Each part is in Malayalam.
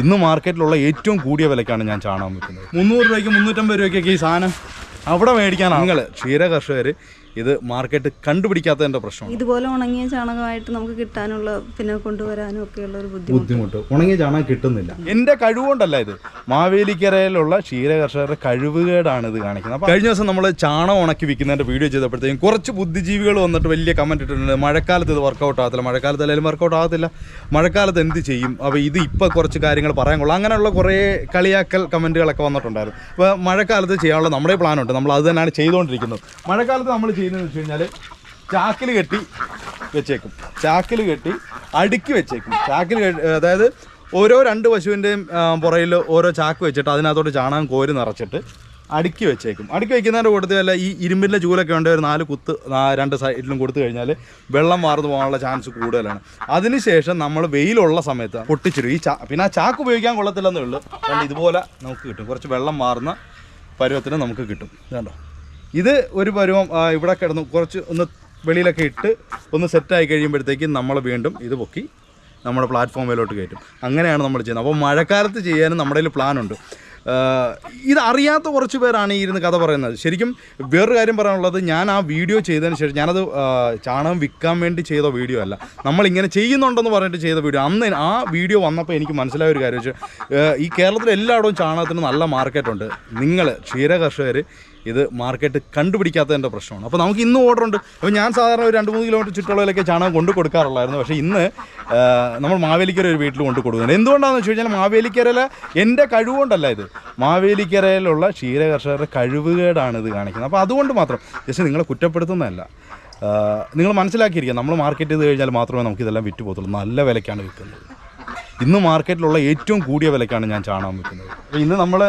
ഇന്ന് മാർക്കറ്റിലുള്ള ഏറ്റവും കൂടിയ വിലക്കാണ് ഞാൻ ചാണകം വിൽക്കുന്നത്. മുന്നൂറ് രൂപയ്ക്ക് മുന്നൂറ്റമ്പത് രൂപയ്ക്കൊക്കെ ഈ സാധനം അവിടെ മേടിക്കാനാണ്? നിങ്ങൾ ക്ഷീര കർഷകർ ഇത് മാർക്കറ്റ് കണ്ടുപിടിക്കാത്തതിന്റെ പ്രശ്നം ഇതുപോലെ ഉണങ്ങിയ ചാണകമായിട്ട് നമുക്ക് കിട്ടാനുള്ള പിന്നെ കൊണ്ടുവരാനും ഒക്കെയുള്ള ഒരു ബുദ്ധിമുട്ട്. ബുദ്ധിമുട്ട്. ഉണങ്ങിയ ചാണകം കിട്ടുന്നില്ല. എന്റെ കഴിവുകൊണ്ടല്ല ഇത്. മാവേലിക്കരയിലുള്ള ക്ഷീര കർഷകരുടെ കഴിവുകേടാണ് ഇത് കാണിക്കുന്നത്. കഴിഞ്ഞ ദിവസം നമ്മൾ ചാണകം ഉണക്കി വിൽക്കുന്നതിന്റെ വീഡിയോ ചെയ്തപ്പോഴത്തേക്കും കുറച്ച് ബുദ്ധിജീവികൾ വന്നിട്ട് വലിയ കമന്റ് ഇട്ടിട്ടുണ്ട്. മഴക്കാലത്ത് ഇത് വർക്കൗട്ട് ആകത്തില്ല. മഴക്കാലത്ത് അല്ലെങ്കിൽ വർക്കൗട്ട് ആകത്തില്ല. മഴക്കാലത്ത് എന്ത് ചെയ്യും? അപ്പോൾ ഇത് ഇപ്പോൾ കുറച്ച് കാര്യങ്ങൾ പറയാൻ കൊള്ളാം. അങ്ങനെയുള്ള കുറേ കളിയാക്കൽ കമന്റുകളൊക്കെ വന്നിട്ടുണ്ടായിരുന്നു. അപ്പോൾ മഴക്കാലത്ത് ചെയ്യാനുള്ള നമ്മുടെ പ്ലാനുണ്ട് നമ്മൾ അത് തന്നെയാണ് ചെയ്തുകൊണ്ടിരിക്കുന്നത്. മഴക്കാലത്ത് നമ്മൾ ചെയ്യുന്നതെന്ന് വെച്ച് കഴിഞ്ഞാൽ ചാക്കിൽ കെട്ടി വെച്ചേക്കും. ചാക്കിൽ കെട്ടി അടുക്കി വെച്ചേക്കും. ചാക്കിൽ അതായത് ഓരോ രണ്ട് പശുവിന്റെയും പുറയിൽ ഓരോ ചാക്ക് വെച്ചിട്ട് അതിനകത്തോട്ട് ചാണകം കോരി നിറച്ചിട്ട് അടുക്കി വെച്ചേക്കും. അടുക്കി വെക്കുന്നതിന്റെ കൂട്ടത്തിൽ വല്ല ഈ ഇരുമ്പിന്റെ ചൂലൊക്കെ ഉണ്ട് ഒരു നാല് കുത്ത് രണ്ട് സൈഡിലും കൊടുത്തു കഴിഞ്ഞാൽ വെള്ളം വാർന്നു പോകാനുള്ള ചാൻസ് കൂടുതലാണ്. അതിനുശേഷം നമ്മൾ വെയിലുള്ള സമയത്ത് പൊട്ടിച്ചിടും. ഈ ചാ പിന്നെ ആ ചാക്ക് ഉപയോഗിക്കാൻ കൊള്ളത്തില്ലെന്നേ ഉള്ളൂ. കാരണം ഇതുപോലെ നമുക്ക് കിട്ടും. കുറച്ച് വെള്ളം മാറുന്ന പരുവത്തിന് നമുക്ക് കിട്ടും. കണ്ടോ? ഇത് ഒരു പരുവം ഇവിടെ കിടന്നു കുറച്ച് ഒന്ന് വെളിയിലൊക്കെ ഇട്ട് ഒന്ന് സെറ്റായി കഴിയുമ്പോഴത്തേക്കും നമ്മൾ വീണ്ടും ഇത് പൊക്കി നമ്മുടെ പ്ലാറ്റ്ഫോമിലോട്ട് കയറ്റും. അങ്ങനെയാണ് നമ്മൾ ചെയ്യുന്നത്. അപ്പോൾ മഴക്കാലത്ത് ചെയ്യാനും നമ്മുടെ കയ്യിൽ പ്ലാനുണ്ട് ഇത് അറിയാത്ത കുറച്ച് പേരാണ് ഈ ഇരുന്ന് കഥ പറയുന്നത്. ശരിക്കും വേറൊരു കാര്യം പറയാനുള്ളത് ഞാൻ ആ വീഡിയോ ചെയ്തതിന് ശേഷം ഞാനത് ചാണകം വിൽക്കാൻ വേണ്ടി ചെയ്ത വീഡിയോ അല്ല. നമ്മളിങ്ങനെ ചെയ്യുന്നുണ്ടെന്ന് പറഞ്ഞിട്ട് ചെയ്ത വീഡിയോ അന്ന് ആ വീഡിയോ വന്നപ്പോൾ എനിക്ക് മനസ്സിലായ ഒരു കാര്യം വെച്ചാൽ ഈ കേരളത്തിൽ എല്ലായിടവും ചാണകത്തിന് നല്ല മാർക്കറ്റുണ്ട് നിങ്ങൾ ക്ഷീര കർഷകർ ഇത് മാർക്കറ്റ് കണ്ടുപിടിക്കാത്തതിന്റെ പ്രശ്നമാണ്. അപ്പോൾ നമുക്ക് ഇന്ന് ഓർഡർ ഉണ്ട്. അപ്പോൾ ഞാൻ സാധാരണ ഒരു രണ്ട് മൂന്ന് കിലോമീറ്റർ ചുറ്റളവിലൊക്കെ ചാണകം കൊണ്ട് കൊടുക്കാറുള്ളായിരുന്നു. പക്ഷേ ഇന്ന് നമ്മൾ മാവേലിക്കര ഒരു വീട്ടിൽ കൊണ്ട് കൊടുക്കുന്നുണ്ട്. എന്തുകൊണ്ടാണെന്ന് വെച്ച് കഴിഞ്ഞാൽ മാവേലിക്കരയിലെ എന്റെ കഴിവുകൊണ്ടല്ല ഇത്. മാവേലിക്കരയിലുള്ള ക്ഷീര കർഷകരുടെ കഴിവുകേടാണ് ഇത് കാണിക്കുന്നത്. അപ്പോൾ അതുകൊണ്ട് മാത്രം ജസ്റ്റ് നിങ്ങളെ കുറ്റപ്പെടുത്തുന്നതല്ല. നിങ്ങൾ മനസ്സിലാക്കിയിരിക്കുക നമ്മൾ മാർക്കറ്റ് ചെയ്ത് കഴിഞ്ഞാൽ മാത്രമേ നമുക്കിതെല്ലാം വിറ്റ് പോകത്തുള്ളൂ. നല്ല വിലക്കാണ് വിൽക്കുന്നത്. ഇന്ന് മാർക്കറ്റിലുള്ള ഏറ്റവും കൂടിയ വിലക്കാണ് ഞാൻ ചാണകം വിൽക്കുന്നത്. ഇന്ന് നമ്മൾ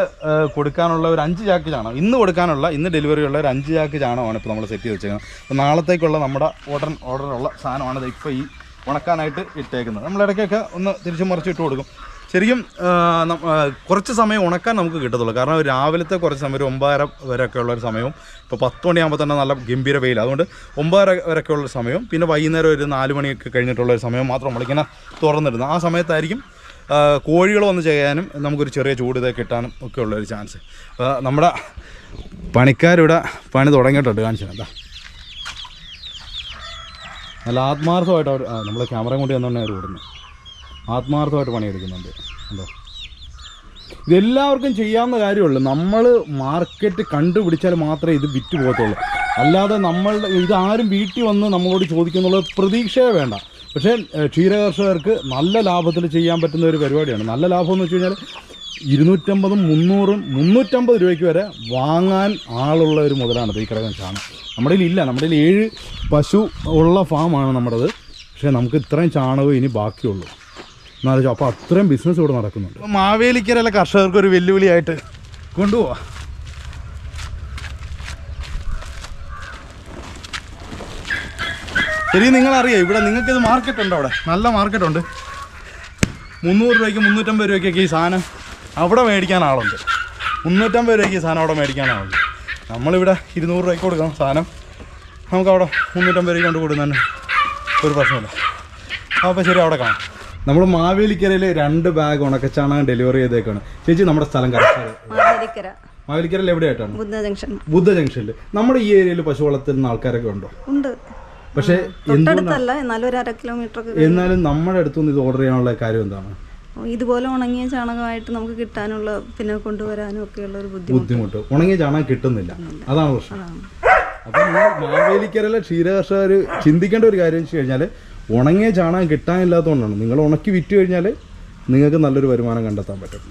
കൊടുക്കാനുള്ള ഒരു അഞ്ച് ചാക്ക് ചാണകം ഇന്ന് കൊടുക്കാനുള്ള ഇന്ന് ഡെലിവറി ഉള്ള ഒരു അഞ്ച് ചാക്ക് ചാണകമാണ് ഇപ്പോൾ നമ്മൾ സെറ്റ് ചെയ്ത് വെച്ചേക്കുന്നത് നാളത്തേക്കുള്ള നമ്മുടെ ഓർഡർ ഓർഡറുള്ള സാധനമാണ് ഇപ്പോൾ ഈ ഉണക്കാനായിട്ട് ഇട്ടേക്കുന്നത്. നമ്മൾ ഇടയ്ക്കൊക്കെ ഒന്ന് തിരിച്ചു മറിച്ച് ഇട്ട് കൊടുക്കും. ശരിക്കും കുറച്ച് സമയം ഉണക്കാൻ നമുക്ക് കിട്ടത്തുള്ളൂ. കാരണം രാവിലത്തെ കുറച്ച് സമയം ഒരു ഒമ്പതര വരെയൊക്കെ ഉള്ള ഒരു സമയവും ഇപ്പോൾ പത്ത് മണിയാകുമ്പോൾ തന്നെ നല്ല ഗംഭീര വെയിൽ അതുകൊണ്ട് ഒമ്പതര വരെയൊക്കെ ഉള്ള സമയവും പിന്നെ വൈകുന്നേരം ഒരു നാല് മണിയൊക്കെ കഴിഞ്ഞിട്ടുള്ള ഒരു സമയം മാത്രം നമ്മളിങ്ങനെ തുറന്നിടുന്നത് ആ സമയത്തായിരിക്കും കോഴികൾ വന്ന് ചെയ്യാനും നമുക്കൊരു ചെറിയ ചൂട് ഇതൊക്കെ കിട്ടാനും ഒക്കെ ഉള്ളൊരു ചാൻസ്. നമ്മുടെ പണിക്കാരിവിടെ പണി തുടങ്ങിയിട്ടുണ്ട് കാണിച്ചു എന്താ നല്ല ആത്മാർത്ഥമായിട്ട് അവർ നമ്മൾ ക്യാമറയും കൊണ്ട് തന്നെ അവർ ഓടുന്നത് ആത്മാർത്ഥമായിട്ട് പണിയെടുക്കുന്നുണ്ട്. എന്തോ ഇതെല്ലാവർക്കും ചെയ്യാവുന്ന കാര്യമുള്ളൂ. നമ്മൾ മാർക്കറ്റ് കണ്ടുപിടിച്ചാൽ മാത്രമേ ഇത് വിറ്റ് പോകത്തുള്ളൂ. അല്ലാതെ നമ്മളുടെ ഇതാരും വീട്ടിൽ വന്ന് നമ്മളോട് ചോദിക്കുന്നുള്ള പ്രതീക്ഷയെ വേണ്ട. പക്ഷേ ക്ഷീരകർഷകർക്ക് നല്ല ലാഭത്തിൽ ചെയ്യാൻ പറ്റുന്ന ഒരു പരിപാടിയാണ്. നല്ല ലാഭം എന്ന് വെച്ച് കഴിഞ്ഞാൽ ഇരുന്നൂറ്റമ്പതും മുന്നൂറും മുന്നൂറ്റമ്പത് രൂപയ്ക്ക് വരെ വാങ്ങാൻ ആളുള്ള ഒരു മുതലാണ് ഈ കിടക്കുന്ന ചാണകം. നമ്മുടെ ഇല്ല. നമ്മുടെ ഏഴ് പശു ഉള്ള ഫാമാണ് നമ്മുടേത്. പക്ഷേ നമുക്ക് ഇത്രയും ചാണകം ഇനി ബാക്കിയുള്ളൂ. എന്നാലും അപ്പോൾ അത്രയും ബിസിനസ് ഇവിടെ നടക്കുന്നുണ്ട്. മാവേലിക്കരയിലെ കർഷകർക്ക് ഒരു വെല്ലുവിളിയായിട്ട് കൊണ്ടുപോവാ. ശരി നിങ്ങളറിയാം ഇവിടെ ഇത് മാർക്കറ്റ് ഉണ്ട് അവിടെ? നല്ല മാർക്കറ്റ് ഉണ്ട്. മുന്നൂറ് രൂപയ്ക്ക് മുന്നൂറ്റമ്പത് രൂപയ്ക്കൊക്കെ ഈ സാധനം അവിടെ മേടിക്കാൻ ആളുണ്ട്. മുന്നൂറ്റമ്പത് രൂപയ്ക്ക് സാധനം അവിടെ മേടിക്കാൻ ആളുണ്ട്. നമ്മളിവിടെ ഇരുന്നൂറ് രൂപയ്ക്ക് കൊടുക്കണം സാധനം. നമുക്ക് അവിടെ മുന്നൂറ്റമ്പത് രൂപയ്ക്ക് കൊണ്ട് കൊടുക്കുന്നതന്നെ ഒരു പ്രശ്നമില്ല. അപ്പോൾ ശരി അവിടെ കാണാം. നമ്മൾ മാവേലിക്കരയിൽ രണ്ട് ബാഗ് ഉണക്കച്ചാണകം ഡെലിവറി ചെയ്തേക്കാണ്. ചേച്ചി നമ്മുടെ സ്ഥലം കറക്റ്റ് മാവേലിക്കര. മാവേലിക്കരയിൽ എവിടെയായിട്ടാണ്? ബുദ്ധ ജംഗ്ഷൻ ബുദ്ധ ജംഗ്ഷനിൽ നമ്മുടെ ഈ ഏരിയയിൽ പശു വളർത്തുന്ന ആൾക്കാരൊക്കെ ഉണ്ടോ? ഉണ്ട്. പക്ഷേ എന്നാലും നമ്മുടെ അടുത്തുനിന്ന് ഇത് ഓർഡർ ചെയ്യാനുള്ള കാര്യം എന്താണ്? ഇതുപോലെ ഉണങ്ങിയ ചാണകമായിട്ട് നമുക്ക് കിട്ടാനുള്ള പിന്നെ കൊണ്ടുവരാനും ഉള്ള ഒരു ബുദ്ധിമുട്ട്. ബുദ്ധിമുട്ട്. ഉണങ്ങിയ ചാണകം കിട്ടുന്നില്ല. അതാണ് പ്രശ്നം. അപ്പൊ മാവേലിക്കരയിലെ ക്ഷീരകർഷകർ ചിന്തിക്കേണ്ട ഒരു കാര്യം വെച്ച് കഴിഞ്ഞാൽ ഉണങ്ങിയ ചാണകം കിട്ടാനില്ലാത്തതുകൊണ്ടാണ്. നിങ്ങൾ ഉണക്കി വിറ്റ് കഴിഞ്ഞാൽ നിങ്ങൾക്ക് നല്ലൊരു വരുമാനം കണ്ടെത്താൻ പറ്റും.